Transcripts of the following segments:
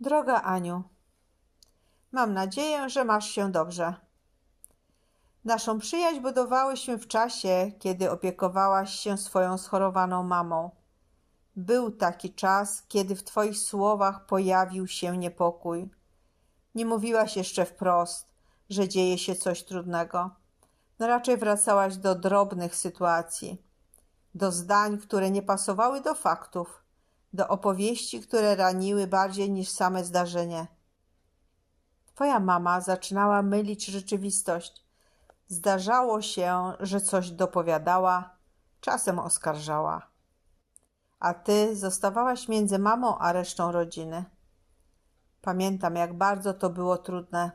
Droga Aniu, mam nadzieję, że masz się dobrze. Naszą przyjaźń budowałyśmy w czasie, kiedy opiekowałaś się swoją schorowaną mamą. Był taki czas, kiedy w Twoich słowach pojawił się niepokój. Nie mówiłaś jeszcze wprost, że dzieje się coś trudnego. No raczej wracałaś do drobnych sytuacji, do zdań, które nie pasowały do faktów, do opowieści, które raniły bardziej niż same zdarzenie. Twoja mama zaczynała mylić rzeczywistość. Zdarzało się, że coś dopowiadała, czasem oskarżała. A ty zostawałaś między mamą a resztą rodziny. Pamiętam, jak bardzo to było trudne.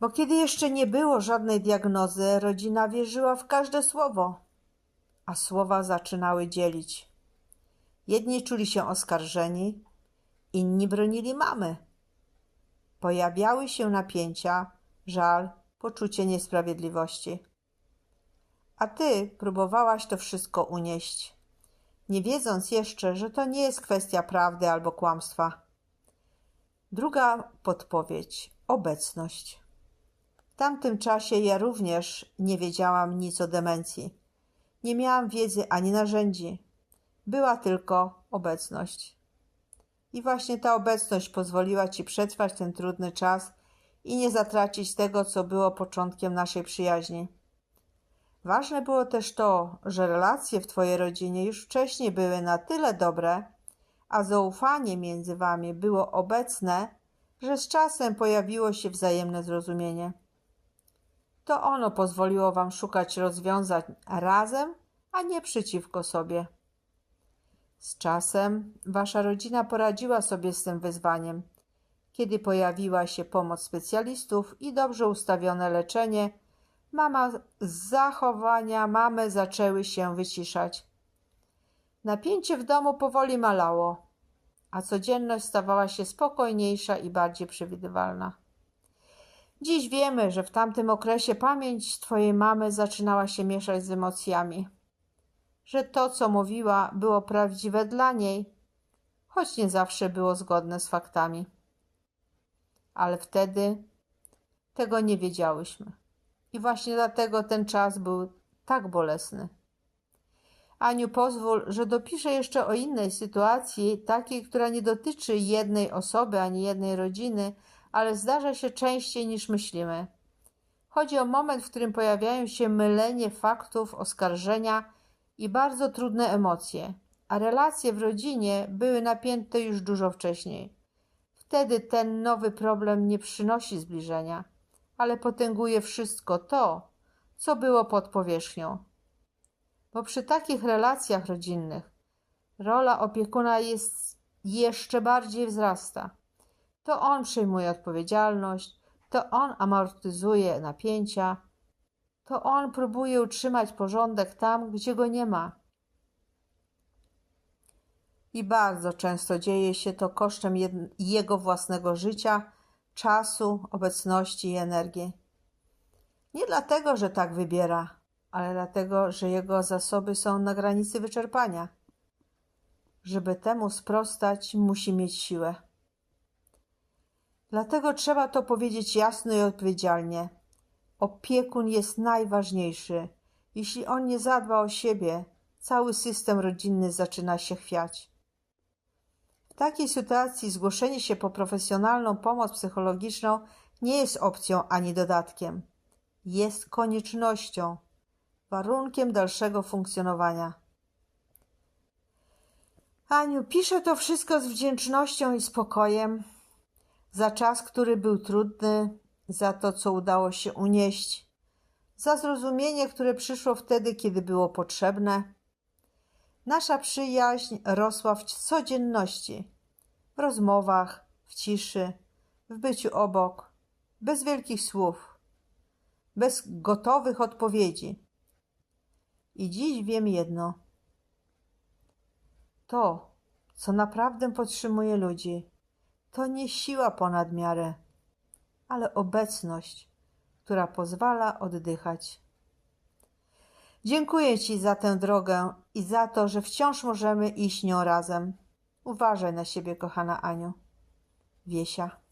Bo kiedy jeszcze nie było żadnej diagnozy, rodzina wierzyła w każde słowo, a słowa zaczynały dzielić. Jedni czuli się oskarżeni, inni bronili mamy. Pojawiały się napięcia, żal, poczucie niesprawiedliwości. A ty próbowałaś to wszystko unieść, nie wiedząc jeszcze, że to nie jest kwestia prawdy albo kłamstwa. Druga podpowiedź obecność. W tamtym czasie ja również nie wiedziałam nic o demencji. Nie miałam wiedzy ani narzędzi. Była tylko obecność. I właśnie ta obecność pozwoliła ci przetrwać ten trudny czas i nie zatracić tego, co było początkiem naszej przyjaźni. Ważne było też to, że relacje w Twojej rodzinie już wcześniej były na tyle dobre, a zaufanie między Wami było obecne, że z czasem pojawiło się wzajemne zrozumienie. To ono pozwoliło Wam szukać rozwiązań razem, a nie przeciwko sobie. Z czasem Wasza rodzina poradziła sobie z tym wyzwaniem. Kiedy pojawiła się pomoc specjalistów i dobrze ustawione leczenie, mama zachowania mamy zaczęły się wyciszać. Napięcie w domu powoli malało, a codzienność stawała się spokojniejsza i bardziej przewidywalna. Dziś wiemy, że w tamtym okresie pamięć Twojej mamy zaczynała się mieszać z emocjami, że to, co mówiła, było prawdziwe dla niej, choć nie zawsze było zgodne z faktami. Ale wtedy tego nie wiedziałyśmy. I właśnie dlatego ten czas był tak bolesny. Aniu, pozwól, że dopiszę jeszcze o innej sytuacji, takiej, która nie dotyczy jednej osoby ani jednej rodziny, ale zdarza się częściej niż myślimy. Chodzi o moment, w którym pojawiają się mylenie faktów, oskarżenia i bardzo trudne emocje, a relacje w rodzinie były napięte już dużo wcześniej. Wtedy ten nowy problem nie przynosi zbliżenia, ale potęguje wszystko to, co było pod powierzchnią. Bo przy takich relacjach rodzinnych rola opiekuna jest jeszcze bardziej wzrasta. To on przejmuje odpowiedzialność, to on amortyzuje napięcia, to on próbuje utrzymać porządek tam, gdzie go nie ma. I bardzo często dzieje się to kosztem jego własnego życia, czasu, obecności i energii. Nie dlatego, że tak wybiera, ale dlatego, że jego zasoby są na granicy wyczerpania. Żeby temu sprostać, musi mieć siłę. Dlatego trzeba to powiedzieć jasno i odpowiedzialnie. Opiekun jest najważniejszy. Jeśli on nie zadba o siebie, cały system rodzinny zaczyna się chwiać. W takiej sytuacji zgłoszenie się po profesjonalną pomoc psychologiczną nie jest opcją ani dodatkiem. Jest koniecznością, warunkiem dalszego funkcjonowania. Aniu, piszę to wszystko z wdzięcznością i spokojem za czas, który był trudny, za to, co udało się unieść, za zrozumienie, które przyszło wtedy, kiedy było potrzebne. Nasza przyjaźń rosła w codzienności, w rozmowach, w ciszy, w byciu obok, bez wielkich słów, bez gotowych odpowiedzi. I dziś wiem jedno. To, co naprawdę podtrzymuje ludzi, to nie siła ponad miarę, ale obecność, która pozwala oddychać. Dziękuję Ci za tę drogę i za to, że wciąż możemy iść nią razem. Uważaj na siebie, kochana Aniu. Wiesia.